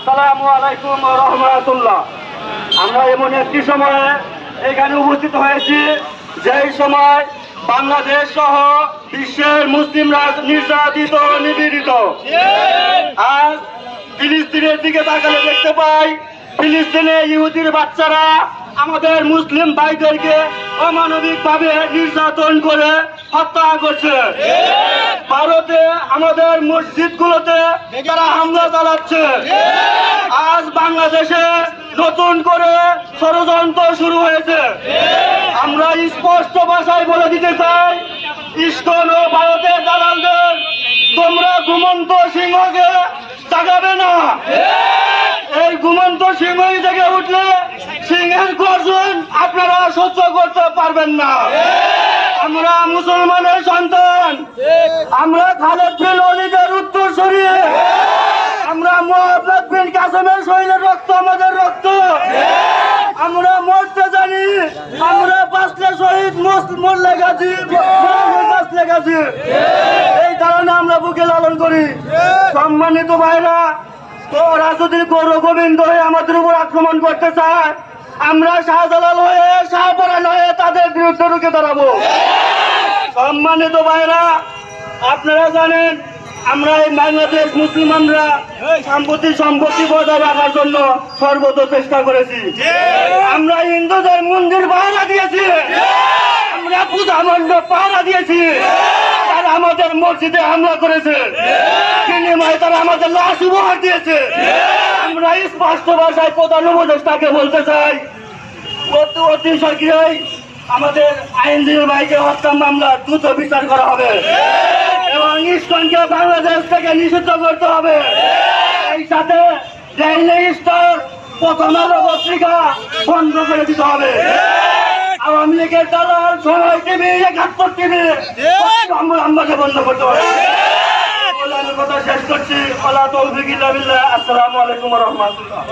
আসসালামু আলাইকুম রহমতুল্লাহ। আমরা এমন একটি সময়ে এখানে উপস্থিত হয়েছি, যেই সময় বাংলাদেশ সহ বিশ্বের মুসলিমরা নির্যাতিত নিপীড়িত। আজ ফিলিস্তিনের দিকে তাকালে দেখতে পাই, ফিলিস্তিনে ইহুদির বাচ্চারা আমাদের মুসলিম ভাইদেরকে অমানবিক ভাবে নির্যাতন করে হত্যা করছে। ভারতে আমাদের মসজিদগুলোতে তারা হামলা চালাচ্ছে। আজ বাংলাদেশে নতুন করে ষড়যন্ত্র শুরু হয়েছে। আমরা স্পষ্ট ভাষায় বলে দিতে চাই, ইস্কন ও ভারতের দালালদের, তোমরা ঘুমন্ত সিংহকে জাগাবে না। এই ঘুমন্ত সিংহ থেকে উঠলে সিংহের গর্জন আপনারা সহ্য করতে পারবেন না। আমরা মুসলমানের সন্তান। আমরা খালেদ বিন অলিদের উত্তর সরিয়ে আমরা মোহাম্মদ বিন কাসেমের শরীরের রক্ত আমাদের রক্ত। আমরা মরতে জানি। আমরা বাঁচলে শহীদ মরলে গাছি বাঁচলে গাছি এই কারণে আমরা বুকে লালন করি। সম্মানিত ভাইরা ওরা যদি গৌর গোবিন্দ হয়ে আমাদের উপর আক্রমণ করতে চায় আমরা শাহজালাল হয়ে শাহপরান হয়ে তাদের বিরুদ্ধে রুখে দাঁড়াবো। সম্মানিত ভাইরা, আপনারা জানেন, আমরা এই বাংলাদেশ মুসলমানরা সাম্প্রতিক সম্পত্তি বজায় রাখার জন্য সর্বত চেষ্টা করেছি। আমরা হিন্দুদের মন্দির পাহারা দিয়েছি। আমরা পূজা মণ্ডপ পাহারা দিয়েছি। তারা আমাদের মসজিদে হামলা করেছে। বিনিময়ে তারা আমাদের লাশ উপহার দিয়েছে। আমরা স্পষ্ট ভাষায় প্রধান উপদেষ্টাকে বলতে চাই অতি শীঘ্রই আমাদের আইনজীবী ভাইকে হত্যা মামলা দ্রুত বিচার করা হবে। এবং ইস্কনকে বাংলাদেশ থেকে নিষিদ্ধ করতে হবে। এই সাথে প্রথম আলো পত্রিকা বন্ধ করে দিতে হবে। আওয়ামী লীগের দালাল, সময় টিভি, একাত্তর টিভি আমাকে বন্ধ করতে হবে। কথা শেষ করছি। আসসালামু। আলাইকুম রহমতুল্লাহ।